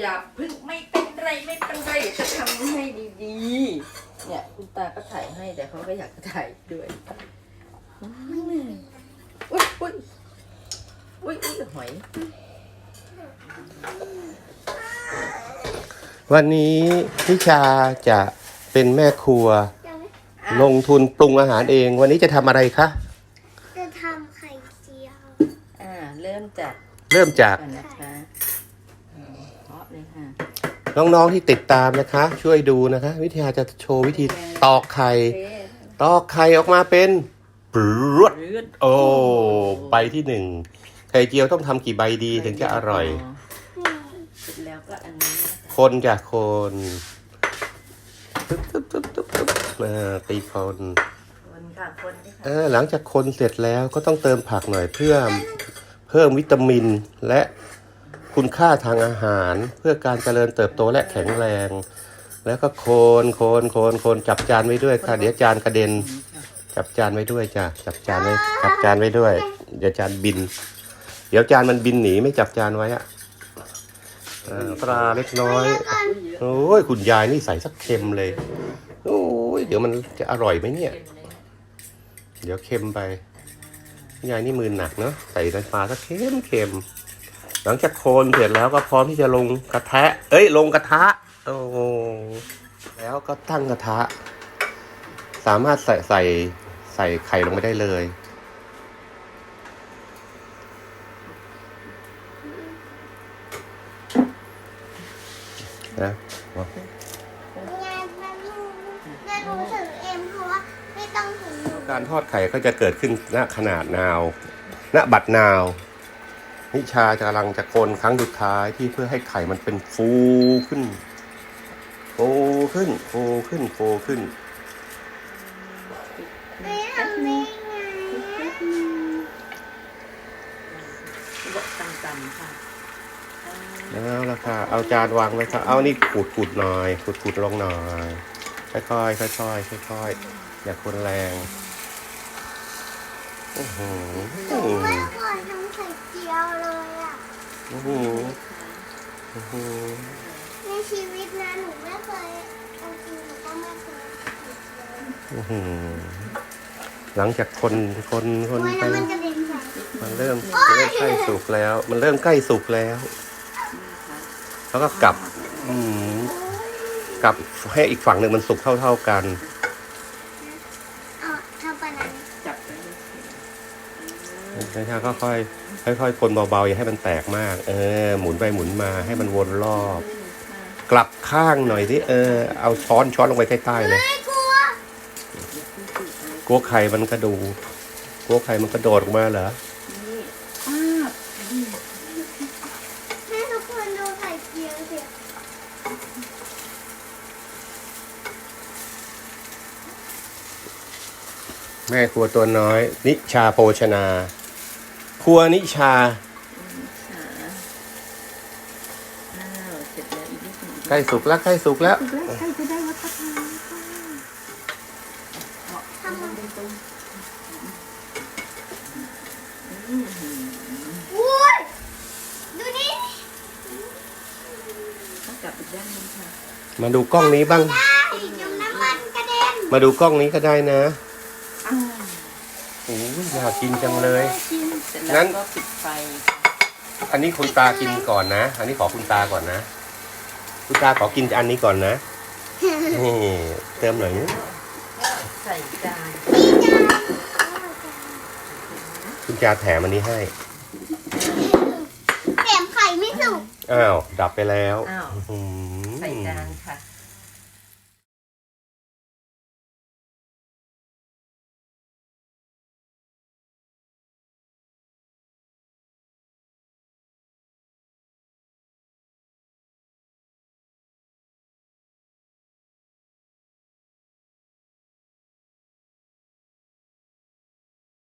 อย่าเพึ่งไม่เป็นไรไม่เป็นไรเดี๋ยวจะทำให้ดีๆ เนี่ยคุณตาก็ถ่ายให้แต่เขาก็อยากจะถ่ายด้วยอืมอุ้ยอุ้ยอุ้ยอุ้ยหอย วันนี้นิชาจะเป็นแม่ครัวจะไม่ลงทุนปรุงอาหารเอง วันนี้จะทำอะไรคะ จะทำไข่เจียว อ่า เริ่มจาก เริ่มจากก่อนนะคะอืมเพาะเลยค่ะน้องๆที่ติดตามนะคะ ช่วยดูนะคะ วิทยาจะโชว์วิธีตอกไข่เทตอกไข่ออกมาเป็นปรวดรืดโอ้ใบที่หนึ่งไข่เจียวต้องทำกี่ใบดีถึงจะอร่อยนี่เสร็จแล้วก็อันนี้นะคะคนจากคนตึ๊บตึ๊บตึ๊บตึ๊บตึ๊บอ่าตีคนคนค่ะคนนี่ค่ะอ่าหลังจากคนเสร็จแล้วก็ต้องเติมผักหน่อยเพื่อเพิ่มวิตามินและ คุณค่าทางอาหารเพื่อการเจริญเติบโตและแข็งแรง แล้วก็โคนโคนโคนโคนจับจานไว้ด้วยค่ะเดี๋ยวจานกระเด็น จับจานไว้ด้วยจ้ะจับจานไว้จับจานไว้ด้วย เดี๋ยวจานบิน เดี๋ยวจานมันบินหนีไม่จับจานไว้อะอ่าปลาเล็กน้อยโอ้ยคุณยายนี่ใส่สักเค็มเลยโอ้ยเดี๋ยวมันจะอร่อยไหมเนี่ย เดี๋ยวเค็มไปยายนี่มือหนักเนาะใส่น้ำปลาสักเค็มเค็ม หลังจากโคนเสร็จแล้วก็พร้อมที่จะลงกระทะ เอ้ย ลงกระทะ โอ้โหแล้วก็ตั้งกระทะ สามารถใส่ใส่ใส่ไข่ลงไปได้เลย นะงานแม่ลูกแม่รู้ถึงเอ็มเพราะว่าไม่ต้องถึงหนูการทอดไข่ก็จะเกิดขึ้นณขนาดนาว ณบัดนาว นิชาจะกำลังจะโกนครั้งสุดท้ายที่เพื่อให้ไข่มันเป็นฟูขึ้นฟูขึ้นฟูขึ้นฟูขึ้นไม่ทำได้ไงบอกต่ำๆค่ะอ่าแล้วล่ะค่ะ เอาจานวางไว้ค่ะ เอานี่ขูดขูดหน่อยขูดขูดลงหน่อย ค่อยๆค่อยๆค่อยๆอย่าคนแรง โอ้โหหนูไม่เคยทำไข่เจียวเลยอะโอ้โหโอ้โหในชีวิตนะหนูไม่เคยเอาจริงหนูก็ไม่เคยทำไข่เจียวโอ้โหหลังจากคนคนคนโอ้ยไป แล้วมันกระเด็นใส่มันเริ่มเริ่มใกล้สุกแล้ว มันเริ่มใกล้สุกแล้ว แล้วก็กลับ อืมกลับให้อีกฝั่งหนึ่งมันสุกเท่าเท่าๆกัน เอาทำปานนั้น จับไปเลย นะคก็ค่อยค่อยค่อยๆคนเบาๆอย่าให้มันแตกมาก เออ หมุนไปหมุนมาให้มันวนรอบ กลับข้างหน่อยสิเออเอาช้อนช้อนลงไปใต้ๆเลยไม่กลัวกลัวไข่มันกระดูกลัวไข่มันกระโดดออกมาเหรอนี่อ้าบแม่ทุกคนดูไข่เจียวสิแม่ครัวตัวน้อย นิชาโภชนา ครัวนิชาขาอ้าวเสร็จแล้วอีกนิดหนึงใกล้สุกแล้วใกล้สุกแล้วถูกแล้วใครจะได้รับประทานทำมันตรงอุ้ยดูนี่ๆต้องจับอีกด้านหนึงค่ะมาดูกล้องนี้บ้างได้จุ่มน้ำมันกระเด็นมาดูกล้องนี้ก็ได้นะอ้าว โอ้ยอยากกินจังเลยเส ร็จงั้แล้วน ก็ปิดไฟอันนี้คุณตากินก่อนนะ อันนี้ขอคุณตาก่อนนะ คุณตาขอกินอันนี้ก่อนนะ นี่เติมหน่อยนึงใส่จานคุณจาแถมอันนี้ให้ แถมไข่ไม่สุกอ้าว ดับไปแล้วอ้าว อื้อหือใส่จานค่ะ